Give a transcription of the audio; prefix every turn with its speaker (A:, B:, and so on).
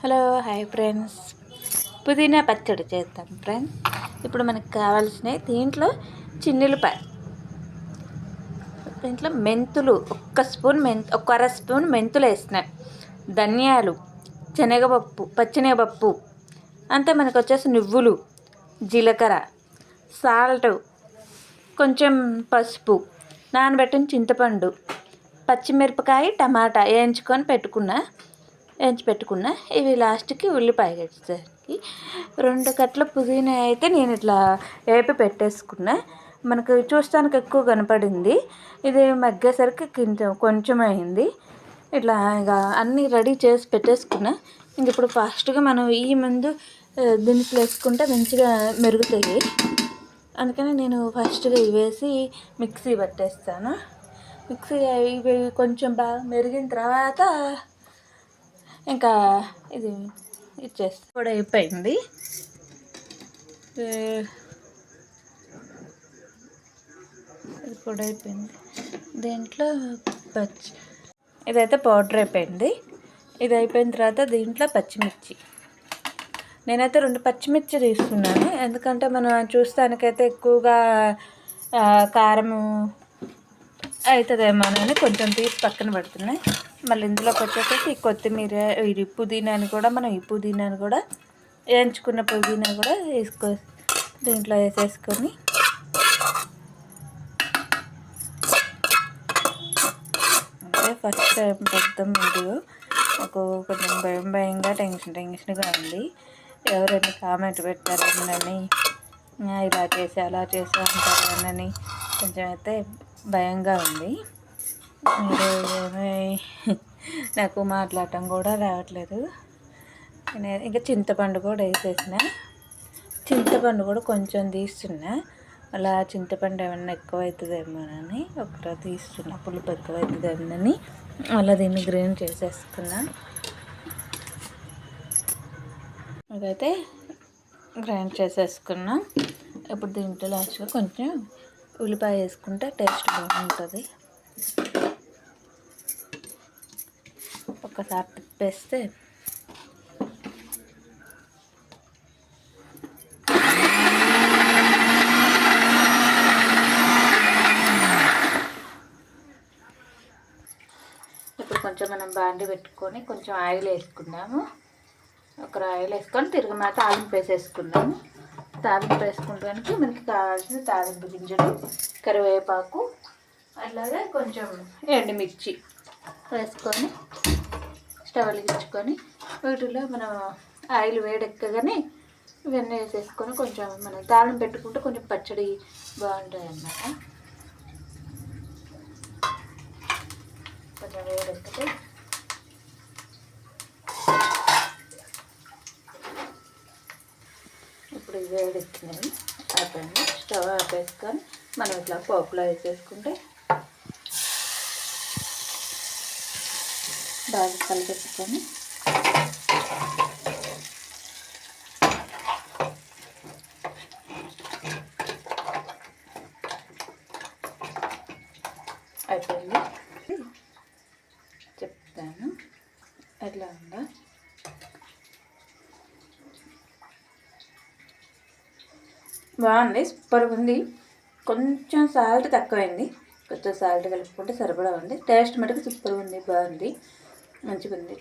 A: Hello hi friends. పుదీనా పచ్చడి చేద్దాం ఫ్రెండ్స్. ఇప్పుడు మనకు కావాల్సినవి దీంట్లో చిన్నులపాయ దీంట్లో మెంతులు ఒక్క స్పూన్ మెంతు ఒక అర స్పూన్ మెంతులు వేసిన ధనియాలు శనగపప్పు పచ్చెనగపప్పు అంతే మనకు వచ్చేసి నువ్వులు జీలకర్ర సాల్ట్ కొంచెం పసుపు నానబెట్టిన చింతపండు పచ్చిమిరపకాయ టమాటా వేయించుకొని పెట్టుకున్నా వేయించి పెట్టుకున్న. ఇవి లాస్ట్కి ఉల్లిపాయ వచ్చేసరికి రెండు కట్ల పుదీనా అయితే నేను ఇట్లా వేపి పెట్టేసుకున్నా. మనకు చూస్తానికి ఎక్కువ కనపడింది. ఇది మగ్గేసరికి కొంచెం కొంచెం అయింది. ఇట్లా ఇక అన్నీ రెడీ చేసి పెట్టేసుకున్నా. ఇంక ఇప్పుడు ఫాస్ట్గా మనం ఈ ముందు దినుసులు వేసుకుంటే మంచిగా మెరుగుతాయి. అందుకని నేను ఫస్ట్గా ఇవి వేసి మిక్సీ పట్టేస్తాను. మిక్సీ ఇవి కొంచెం బాగా మెరిగిన తర్వాత ఇంకా ఇది ఇచ్చేస్తే. కూడా అయిపోయింది. ఇది కూడా అయిపోయింది. దీంట్లో పచ్చి ఇదైతే పౌడర్ అయిపోయింది. ఇది అయిపోయిన తర్వాత దీంట్లో పచ్చిమిర్చి. నేనైతే రెండు పచ్చిమిర్చి తీసుకున్నాను ఎందుకంటే మనం చూస్తానికైతే ఎక్కువగా కారము అవుతుందేమోనని కొంచెం తీసి పక్కన పెడుతున్నాయి మళ్ళీ ఇందులోకి వచ్చేసి ఈ కొత్తిమీర ఇది పుదీనాని కూడా మనం ఈ పుదీనాని కూడా వేయించుకున్న పుదీనా కూడా వేసుకో దీంట్లో వేసేసుకొని అంటే ఫస్ట్ టైం పెద్ద వీడియో నాకు కొంచెం భయం భయంగా టెన్షన్ టెన్షన్గా ఉంది ఎవరైనా కామెంట్ పెట్టారని ఇలా చేసి అలా చేసి అంటారని కొంచెం అయితే భయంగా ఉంది. నాకు మాట్లాడటం కూడా రావట్లేదు. నేను ఇంకా చింతపండు కూడా వేసేసిన. చింతపండు కూడా కొంచెం తీస్తున్నా. అలా చింతపండు ఏమన్నా ఎక్కువ అవుతుందేమోనని ఒకరు తీస్తున్నా. పులుపు ఎక్కువ అవుతుందేమోనని అలా దీన్ని గ్రైండ్ చేసేసుకున్నా. అదైతే గ్రైండ్ చేసేసుకున్నా. ఇప్పుడు దీంట్లో లాస్ట్గా కొంచెం ఉల్లిపాయ వేసుకుంటే టేస్ట్ బాగుంటుంది. ఒక్కసారి తిప్పేస్తే ఇప్పుడు కొంచెం మనం బాండి పెట్టుకొని కొంచెం ఆయిల్ వేసుకుందాము. ఒక ఆయిల్ వేసుకొని తిరిగి తాలింపు వేసేసుకుందాము. తాలింపు వేసుకోవడానికి మనకి కావాల్సిన తాలింపు గింజలు కరివేపాకు అలాగే కొంచెం ఎండుమిర్చి వేసుకొని స్టవ్ వెలిగించుకొని వీటిలో మనం ఆయిల్ వేడెక్కగానే ఇవన్నీ వేసేసుకొని కొంచెం మనం తాళం పెట్టుకుంటే కొంచెం పచ్చడి బాగుంటుంది అన్నమాట కొంచెం వేడెక్కితే ఇప్పుడు వేడెక్కినవి ఆపండి స్టవ్ ఆపేసుకొని మనం ఇట్లా పోపులో వేసేసుకుంటే బాగా కలిపెట్టుకొని అయిపోయింది. బాగుంది సూపర్గా ఉంది. కొంచెం సాల్ట్ తక్కువైంది. కొంచెం సాల్ట్ కలుపుకుంటే సరిపడా ఉంది. టేస్ట్ మటుకు సూపర్గా ఉంది బాగుంది. మంచిగా ఉంది